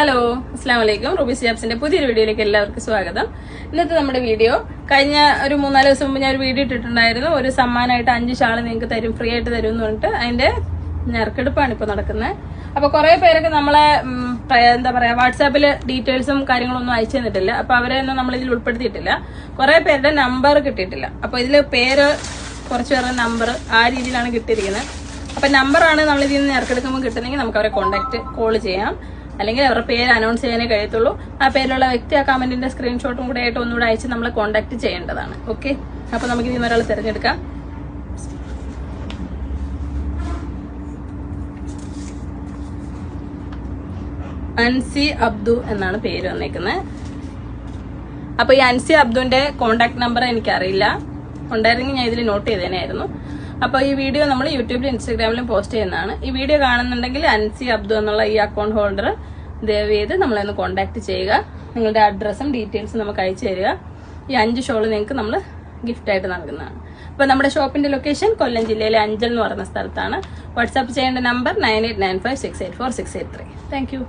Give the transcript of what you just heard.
Hello അസ്സാം വലൈക്കും Ruby സിയാബ്സിന്റെ പുതിയൊരു വീഡിയോയിലേക്ക് എല്ലാവർക്കും സ്വാഗതം. ഇന്നത്തെ നമ്മുടെ വീഡിയോ കഴിഞ്ഞ ഒരു മൂന്നാൽ ദിവസം മുമ്പ് ഞാൻ ഒരു വീഡിയോ ഇട്ടിട്ടുണ്ടായിരുന്നു. ഒരു സമ്മാനമായിട്ട് അഞ്ച് ഷാൾ നിങ്ങൾക്ക് തരും ഫ്രീ ആയിട്ട് തരും എന്ന് പറഞ്ഞിട്ട് അതിന്റെ ഞെറുക്കെടുപ്പാണ് ഇപ്പോൾ നടക്കുന്നത്. അപ്പൊ കുറെ പേരൊക്കെ നമ്മളെ എന്താ പറയാ വാട്സാപ്പിൽ ഡീറ്റെയിൽസും കാര്യങ്ങളൊന്നും അയച്ചു തന്നിട്ടില്ല. അപ്പൊ അവരെ ഒന്നും നമ്മൾ ഇതിൽ ഉൾപ്പെടുത്തിയിട്ടില്ല. കുറെ പേരുടെ നമ്പർ കിട്ടിയിട്ടില്ല. അപ്പൊ ഇതിൽ പേര് കുറച്ച് പേരുടെ നമ്പർ ആ രീതിയിലാണ് കിട്ടിയിരിക്കുന്നത്. അപ്പൊ നമ്പറാണ് നമ്മൾ ഇതിൽ നിന്ന് ഇറക്കെടുക്കുമ്പോൾ കിട്ടുന്നെങ്കിൽ നമുക്ക് അവരെ കോൺടാക്ട് കോൾ ചെയ്യാം. അല്ലെങ്കിൽ അവരുടെ പേര് അനൗൺസ് ചെയ്യാനേ കഴിയത്തുള്ളൂ. ആ പേരിലുള്ള വ്യക്തി ആ കമന്റിന്റെ സ്ക്രീൻഷോട്ടും കൂടെ ആയിട്ട് ഒന്നുകൂടെ അയച്ച് നമ്മൾ കോൺടാക്ട് ചെയ്യേണ്ടതാണ്. ഓക്കെ അപ്പൊ നമുക്ക് ഇനി ഒരാൾ തിരഞ്ഞെടുക്കാം. അൻസി അബ്ദു എന്നാണ് പേര് വന്നേക്കുന്നത് അപ്പൊ ഈ അൻസി അബ്ദുവിന്റെ കോണ്ടാക്ട് നമ്പർ എനിക്കറിയില്ല. ഉണ്ടായിരുന്നെങ്കിൽ ഞാൻ ഇതിൽ നോട്ട് ചെയ്തേനായിരുന്നു അപ്പൊ ഈ വീഡിയോ നമ്മൾ യൂട്യൂബിലും ഇൻസ്റ്റാഗ്രാമിലും പോസ്റ്റ് ചെയ്യുന്നതാണ്. ഈ വീഡിയോ കാണുന്നുണ്ടെങ്കിൽ അൻസി അബ്ദു എന്നുള്ള ഈ അക്കൗണ്ട് ഹോൾഡർ ദയവ് ചെയ്ത് നമ്മളെ ഒന്ന് കോൺടാക്ട് ചെയ്യുക നിങ്ങളുടെ അഡ്രസ്സും ഡീറ്റെയിൽസും നമുക്ക് അയച്ചു തരിക. ഈ അഞ്ച് ഷോൾ നിങ്ങൾക്ക് നമ്മൾ ഗിഫ്റ്റ് ആയിട്ട് നൽകുന്നതാണ്. അപ്പോൾ നമ്മുടെ ഷോപ്പിന്റെ ലൊക്കേഷൻ കൊല്ലം ജില്ലയിലെ അഞ്ചൽ എന്ന് പറയുന്ന സ്ഥലത്താണ്. വാട്സാപ്പ് ചെയ്യേണ്ട number nine eight nine five six eight four six eight three thank you